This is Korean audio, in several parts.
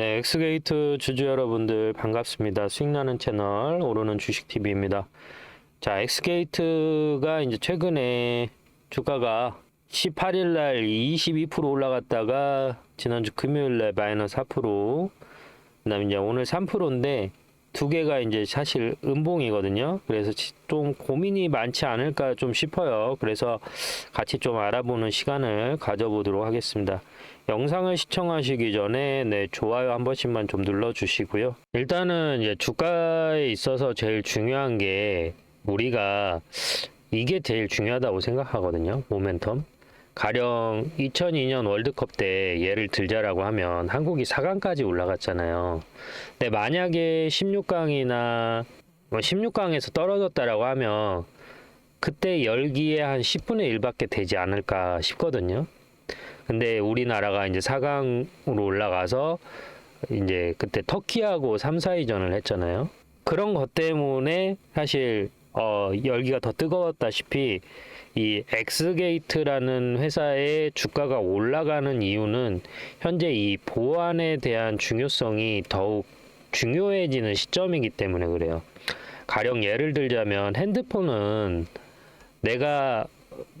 네, 엑스게이트 주주 여러분들 반갑습니다. 수익나는 채널 오르는 주식TV입니다. 자, 엑스게이트가 이제 최근에 주가가 18일 날 22% 올라갔다가 지난주 금요일 날 마이너스 4%, 그다음에 이제 오늘 3%인데 두 개가 이제 사실 음봉이거든요. 그래서 지- 좀 고민이 많지 않을까 좀 싶어요. 그래서 같이 좀 알아보는 시간을 가져보도록 하겠습니다. 영상을 시청하시기 전에 네, 좋아요 한 번씩만 좀 눌러주시고요. 일단은 이제 주가에 있어서 제일 중요한 게 우리가 이게 제일 중요하다고 생각하거든요. 모멘텀. 가령 2002년 월드컵 때 예를 들자라고 하면 한국이 4강까지 올라갔잖아요. 근데 만약에 16강이나 뭐 16강에서 떨어졌다라고 하면 그때 열기에 한 10분의 1밖에 되지 않을까 싶거든요. 근데 우리나라가 이제 4강으로 올라가서 이제 그때 터키하고 3, 4위전을 했잖아요. 그런 것 때문에 사실 어 열기가 더 뜨거웠다시피 이 엑스게이트라는 회사의 주가가 올라가는 이유는 현재 이 보안에 대한 중요성이 더욱 중요해지는 시점이기 때문에 그래요. 가령 예를 들자면 핸드폰은 내가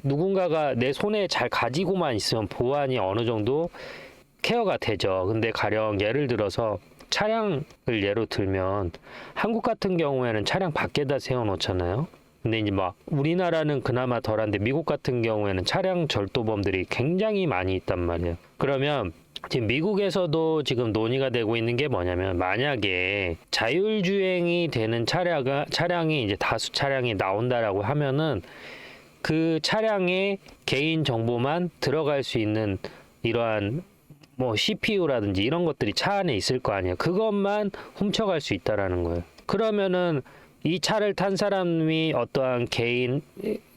누군가가 내 손에 잘 가지고만 있으면 보안이 어느 정도 케어가 되죠. 근데 가령 예를 들어서 차량을 예로 들면 한국 같은 경우에는 차량 밖에다 세워 놓잖아요. 근데 이제 막 우리나라는 그나마 덜한데 미국 같은 경우에는 차량 절도범들이 굉장히 많이 있단 말이에요. 그러면 지금 미국에서도 지금 논의가 되고 있는 게 뭐냐면 만약에 자율주행이 되는 차량가, 차량이 이제 다수 차량이 나온다라고 하면은 그 차량의 개인 정보만 들어갈 수 있는 이러한 뭐 CPU라든지 이런 것들이 차 안에 있을 거 아니에요. 그것만 훔쳐갈 수 있다라는 거예요. 그러면은 이 차를 탄 사람이 어떠한 개인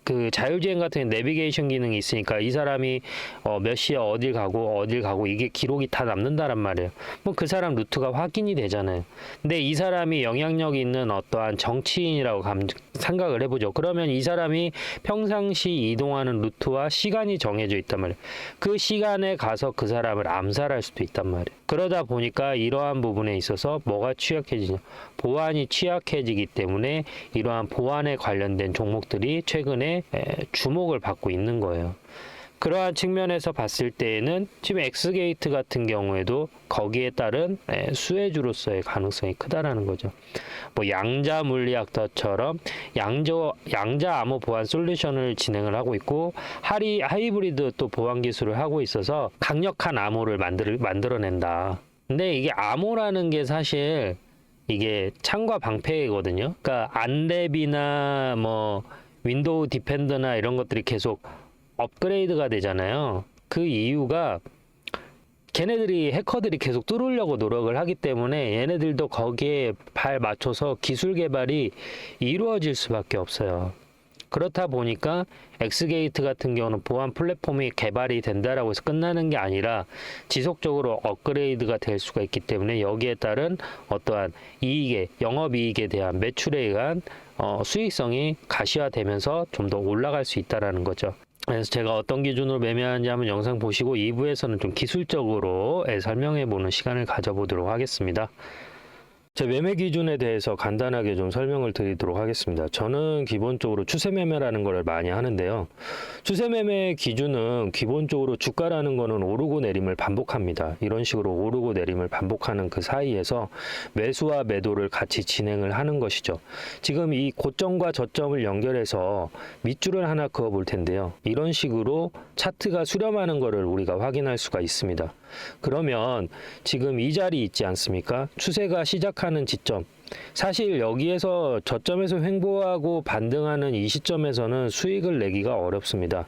그 자율주행 같은 내비게이션 기능이 있으니까 이 사람이 어, 몇 시에 어딜 가고 어딜 가고 이게 기록이 다 남는다란 말이에요. 뭐 그 사람 루트가 확인이 되잖아요. 근데 이 사람이 영향력 있는 어떠한 정치인이라고 감, 생각을 해보죠. 그러면 이 사람이 평상시 이동하는 루트와 시간이 정해져 있단 말이에요. 그 시간에 가서 그 사람을 암살할 수도 있단 말이에요. 그러다 보니까 이러한 부분에 있어서 뭐가 취약해지냐? 보안이 취약해지기 때문에 이러한 보안에 관련된 종목들이 최근에 에, 주목을 받고 있는 거예요. 그러한 측면에서 봤을 때에는 지금 엑스게이트 같은 경우에도 거기에 따른 에, 수혜주로서의 가능성이 크다라는 거죠. 뭐 양자 물리학자처럼 양자 양자 암호 보안 솔루션을 진행을 하고 있고 하리 하이브리드 또 보안 기술을 하고 있어서 강력한 암호를 만들 만들어낸다. 근데 이게 암호라는 게 사실 이게 창과 방패거든요. 그러니까 안랩이나 뭐 윈도우 디펜더나 이런 것들이 계속 업그레이드가 되잖아요. 그 이유가 걔네들이 해커들이 계속 뚫으려고 노력을 하기 때문에 얘네들도 거기에 발 맞춰서 기술 개발이 이루어질 수밖에 없어요. 그렇다 보니까 엑스게이트 같은 경우는 보안 플랫폼이 개발이 된다라고 해서 끝나는 게 아니라 지속적으로 업그레이드가 될 수가 있기 때문에 여기에 따른 어떠한 이익에 영업 이익에 대한 매출에 의한 어, 수익성이 가시화되면서 좀 더 올라갈 수 있다라는 거죠. 그래서 제가 어떤 기준으로 매매하는지 한번 영상 보시고 2부에서는 좀 기술적으로 예, 설명해 보는 시간을 가져보도록 하겠습니다. 제 매매 기준에 대해서 간단하게 좀 설명을 드리도록 하겠습니다. 저는 기본적으로 추세 매매라는 걸 많이 하는데요. 추세 매매 기준은 기본적으로 주가라는 거는 오르고 내림을 반복합니다. 이런 식으로 오르고 내림을 반복하는 그 사이에서 매수와 매도를 같이 진행을 하는 것이죠. 지금 이 고점과 저점을 연결해서 밑줄을 하나 그어 볼 텐데요. 이런 식으로 차트가 수렴하는 것을 우리가 확인할 수가 있습니다. 그러면 지금 이 자리 있지 않습니까? 추세가 시작하는 지점. 사실 여기에서 저점에서 횡보하고 반등하는 이 시점에서는 수익을 내기가 어렵습니다.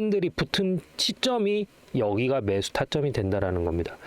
캔들이 붙은 시점이 여기가 매수 타점이 된다라는 겁니다.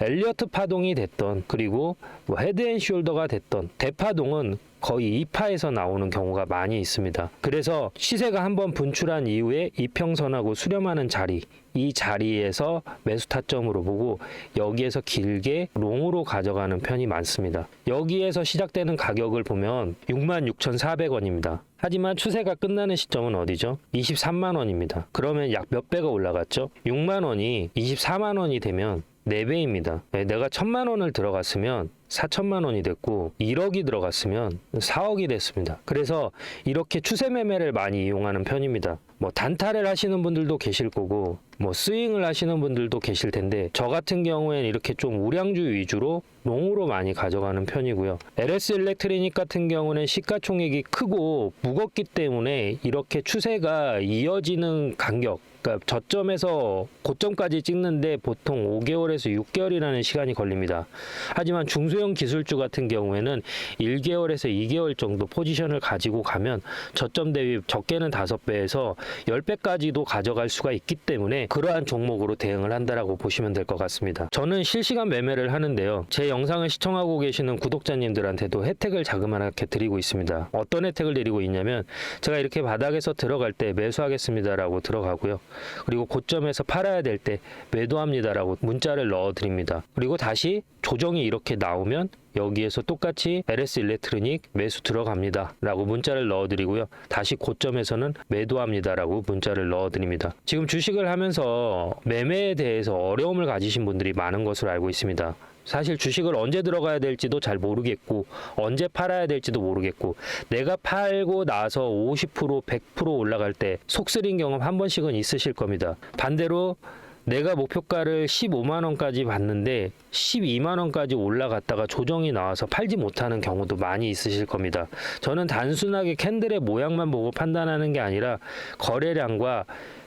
엘리어트 파동이 됐던 그리고 뭐 헤드앤숄더가 됐던 대파동은 거의 2파에서 나오는 경우가 많이 있습니다. 그래서 시세가 한번 분출한 이후에 이평선하고 수렴하는 자리 이 자리에서 매수 타점으로 보고 여기에서 길게 롱으로 가져가는 편이 많습니다. 여기에서 시작되는 가격을 보면 66,400원입니다. 하지만 추세가 끝나는 시점은 어디죠? 23만 원입니다. 그러면 약 몇 배가 올라갔죠? 6만 원이 24만 원이 되면 4배입니다. 내가 1000만 원을 들어갔으면 4천만 원이 됐고 1억이 들어갔으면 4억이 됐습니다. 그래서 이렇게 추세 매매를 많이 이용하는 편입니다. 뭐 단타를 하시는 분들도 계실 거고 뭐 스윙을 하시는 분들도 계실 텐데 저 같은 경우에는 이렇게 좀 우량주 위주로 롱으로 많이 가져가는 편이고요. LS 일렉트리닉 같은 경우는 시가총액이 크고 무겁기 때문에 이렇게 추세가 이어지는 간격 그러니까 저점에서 고점까지 찍는데 보통 5개월에서 6개월이라는 시간이 걸립니다. 하지만 중소형 기술주 같은 경우에는 1개월에서 2개월 정도 포지션을 가지고 가면 저점 대비 적게는 5배에서 10배까지도 가져갈 수가 있기 때문에 그러한 종목으로 대응을 한다라고 보시면 될 것 같습니다. 저는 실시간 매매를 하는데요. 제 영상을 시청하고 계시는 구독자님들한테도 혜택을 자그마하게 드리고 있습니다. 어떤 혜택을 드리고 있냐면 제가 이렇게 바닥에서 들어갈 때 매수하겠습니다라고 들어가고요. 그리고 고점에서 팔아야 될 때 매도합니다라고 문자를 넣어 드립니다. 그리고 다시 조정이 이렇게 나오면 여기에서 똑같이 LS 일렉트로닉 매수 들어갑니다. 라고 문자를 넣어 드리고요. 다시 고점에서는 매도합니다 라고 문자를 넣어 드립니다. 지금 주식을 하면서 매매에 대해서 어려움을 가지신 분들이 많은 것으로 알고 있습니다. 사실 주식을 언제 들어가야 될지도 잘 모르겠고 언제 팔아야 될지도 모르겠고 내가 팔고 나서 50% 100% 올라갈 때 속쓰린 경험 한 번씩은 있으실 겁니다. 반대로 내가 목표가를 15만 원까지 봤는데 12만 원까지 올라갔다가 조정이 나와서 팔지 못하는 경우도 많이 있으실 겁니다. 저는 단순하게 캔들의 모양만 보고 판단하는 게 아니라 거래량과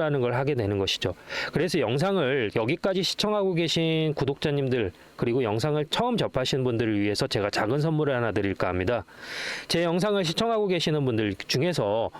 라는 걸 하게 되는 것이죠. 그래서 영상을 여기까지 시청하고 계신 구독자님들 그리고 영상을 처음 접하시는 분들을 위해서 제가 작은 선물을 하나 드릴까 합니다. 제 영상을 시청하고 계시는 분들 중에서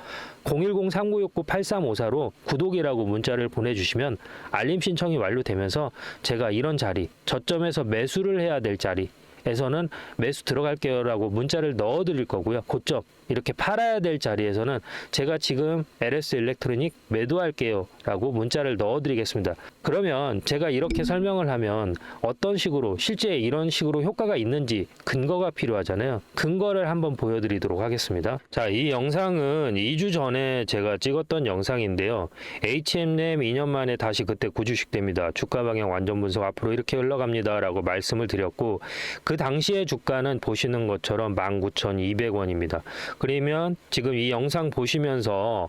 010-3969-8354로 구독이라고 문자를 보내주시면 알림 신청이 완료되면서 제가 이런 자리, 저점에서 매수를 해야 될 자리, 에서는 매수 들어갈게요 라고 문자를 넣어 드릴 거고요. 고점 이렇게 팔아야 될 자리에서는 제가 지금 LS 일렉트로닉 매도할게요 라고 문자를 넣어 드리겠습니다. 그러면 제가 이렇게 설명을 하면 어떤 식으로 실제 이런 식으로 효과가 있는지 근거가 필요하잖아요. 근거를 한번 보여 드리도록 하겠습니다. 자, 이 영상은 2주 전에 제가 찍었던 영상인데요. HM램 2년 만에 다시 그때 구주식 됩니다. 주가 방향 완전 분석 앞으로 이렇게 흘러갑니다 라고 말씀을 드렸고 그 당시의 주가는 보시는 것처럼 19,200원입니다. 그러면 지금 이 영상 보시면서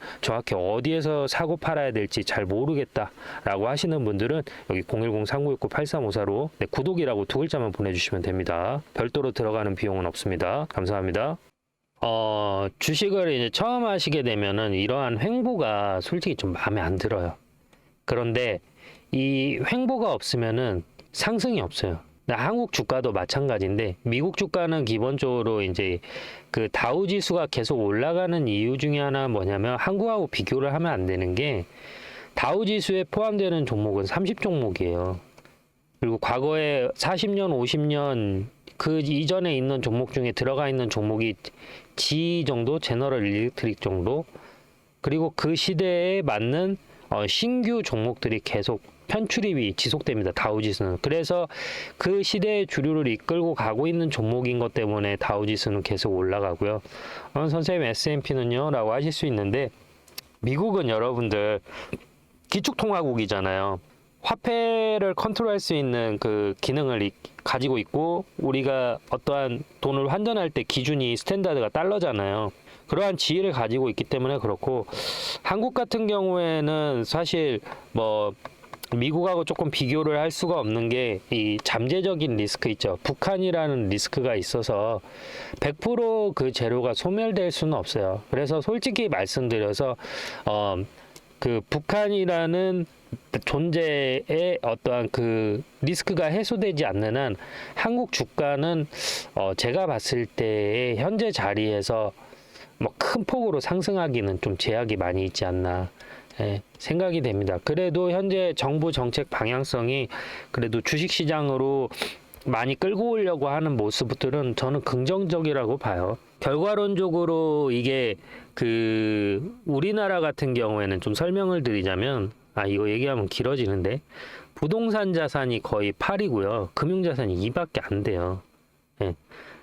정확히 어디에서 사고 팔아야 될지 잘 모르겠다라고 하시는 분들은 여기 010-3969-8354로 네, 구독이라고 두 글자만 보내주시면 됩니다. 별도로 들어가는 비용은 없습니다. 감사합니다. 어, 주식을 이제 처음 하시게 되면은 이러한 횡보가 솔직히 좀 마음에 안 들어요. 그런데 이 횡보가 없으면은 상승이 없어요. 근데 한국 주가도 마찬가지인데 미국 주가는 기본적으로 이제 그 다우 지수가 계속 올라가는 이유 중에 하나 뭐냐면 한국하고 비교를 하면 안 되는 게 다우 지수에 포함되는 종목은 30 종목이에요. 그리고 과거에 40년, 50년 그 이전에 있는 종목 중에 들어가 있는 종목이 G 정도, 제너럴 일렉트릭 정도, 그리고 그 시대에 맞는 어, 신규 종목들이 계속 편출입이 지속됩니다. 다우지수는. 그래서 그 시대의 주류를 이끌고 가고 있는 종목인 것 때문에 다우지수는 계속 올라가고요. 어, 선생님 S&P는요? 라고 하실 수 있는데 미국은 여러분들 기축통화국이잖아요. 화폐를 컨트롤할 수 있는 그 기능을 이- 가지고 있고 우리가 어떠한 돈을 환전할 때 기준이 스탠다드가 달러잖아요. 그러한 지위를 가지고 있기 때문에 그렇고 한국 같은 경우에는 사실 뭐 미국하고 조금 비교를 할 수가 없는 게 이 잠재적인 리스크 있죠. 북한이라는 리스크가 있어서 100%그 재료가 소멸될 수는 없어요. 그래서 솔직히 말씀드려서 어, 그 북한이라는 존재의 어떠한 그 리스크가 해소되지 않는 한 한국 주가는 어 제가 봤을 때의 현재 자리에서 뭐 큰 폭으로 상승하기는 좀 제약이 많이 있지 않나 예, 생각이 됩니다. 그래도 현재 정부 정책 방향성이 그래도 주식 시장으로 많이 끌고 오려고 하는 모습들은 저는 긍정적이라고 봐요. 결과론적으로 이게 그 우리나라 같은 경우에는 좀 설명을 드리자면 아 이거 얘기하면 길어지는데 부동산 자산이 거의 8이고요. 금융 자산이 2밖에 안 돼요. 예.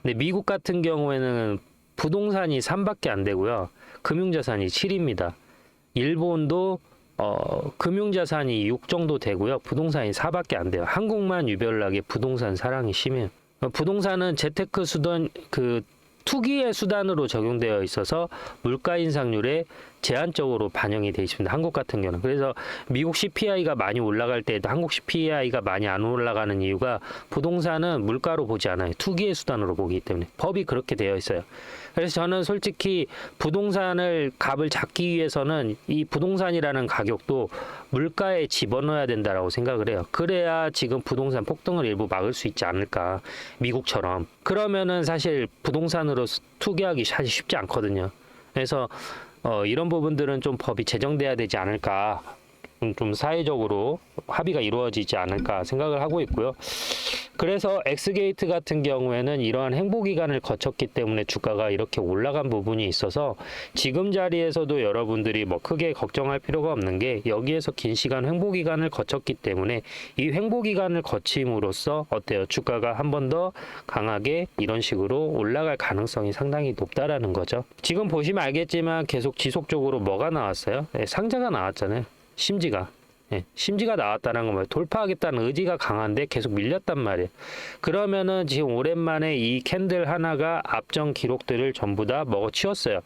근데 미국 같은 경우에는 부동산이 3밖에 안 되고요. 금융 자산이 7입니다. 일본도 어, 금융자산이 6 정도 되고요. 부동산이 4밖에 안 돼요. 한국만 유별나게 부동산 사랑이 심해요. 어, 부동산은 재테크 수단 그 투기의 수단으로 적용되어 있어서 물가 인상률에 제한적으로 반영이 되어 있습니다. 한국 같은 경우는 그래서 미국 CPI가 많이 올라갈 때에도 한국 CPI가 많이 안 올라가는 이유가 부동산은 물가로 보지 않아요. 투기의 수단으로 보기 때문에 법이 그렇게 되어 있어요. 그래서 저는 솔직히 부동산을 값을 잡기 위해서는 이 부동산이라는 가격도 물가에 집어넣어야 된다라고 생각을 해요. 그래야 지금 부동산 폭등을 일부 막을 수 있지 않을까. 미국처럼. 그러면은 사실 부동산으로 투기하기 사실 쉽지 않거든요. 그래서 어, 이런 부분들은 좀 법이 제정돼야 되지 않을까. 음, 좀 사회적으로 합의가 이루어지지 않을까 생각을 하고 있고요. 그래서 엑스게이트 같은 경우에는 이러한 행보 기간을 거쳤기 때문에 주가가 이렇게 올라간 부분이 있어서 지금 자리에서도 여러분들이 뭐 크게 걱정할 필요가 없는 게 여기에서 긴 시간 행보 기간을 거쳤기 때문에 이 행보 기간을 거침으로써 어때요? 주가가 한 번 더 강하게 이런 식으로 올라갈 가능성이 상당히 높다라는 거죠. 지금 보시면 알겠지만 계속 지속적으로 뭐가 나왔어요? 네, 상자가 나왔잖아요. 심지가. 예, 심지가 나왔다는 건 뭐예요? 돌파하겠다는 의지가 강한데 계속 밀렸단 말이에요. 그러면은 지금 오랜만에 이 캔들 하나가 앞전 기록들을 전부 다 먹어치웠어요.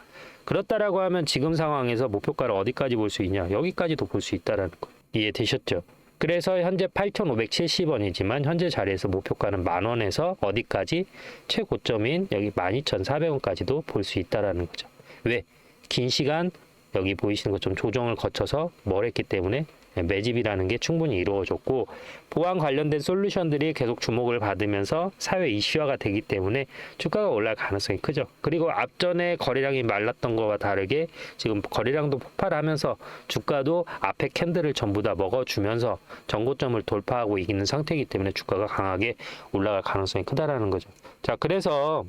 그렇다라고 하면 지금 상황에서 목표가를 어디까지 볼 수 있냐? 여기까지도 볼 수 있다라는 거예요. 이해되셨죠? 그래서 현재 8,570원이지만 현재 자리에서 목표가는 만 원에서 어디까지 최고점인 여기 12,400원까지도 볼 수 있다라는 거죠. 왜? 긴 시간 여기 보이시는 것좀 조정을 거쳐서 멀었기 때문에 매집이라는 게 충분히 이루어졌고 보안 관련된 솔루션들이 계속 주목을 받으면서 사회 이슈화가 되기 때문에 주가가 올라갈 가능성이 크죠. 그리고 앞전에 거래량이 말랐던 것과 다르게 지금 거래량도 폭발하면서 주가도 앞에 캔들을 전부 다 먹어주면서 전고점을 돌파하고 있는 상태이기 때문에 주가가 강하게 올라갈 가능성이 크다라는 거죠. 자, 그래서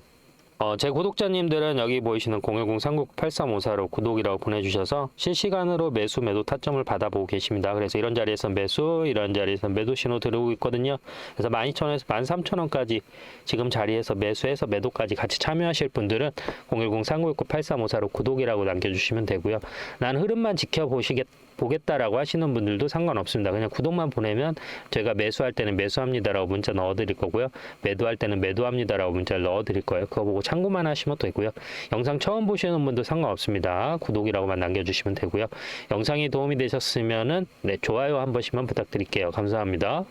어, 제 구독자님들은 여기 보이시는 010-399-8354로 구독이라고 보내주셔서 실시간으로 매수 매도 타점을 받아보고 계십니다. 그래서 이런 자리에서 매수, 이런 자리에서 매도 신호 들어오고 있거든요. 그래서 12,000원에서 13,000원까지 지금 자리에서 매수해서 매도까지 같이 참여하실 분들은 010-399-8354로 구독이라고 남겨주시면 되고요. 난 흐름만 지켜보시겠 보겠다라고 하시는 분들도 상관없습니다. 그냥 구독만 보내면 제가 매수할 때는 매수합니다라고 문자 넣어드릴 거고요. 매도할 때는 매도합니다라고 문자를 넣어드릴 거예요. 그거 보고 참고만 하시면 되고요. 영상 처음 보시는 분도 상관없습니다. 구독이라고만 남겨주시면 되고요. 영상이 도움이 되셨으면은 네, 좋아요 한 번씩만 부탁드릴게요. 감사합니다.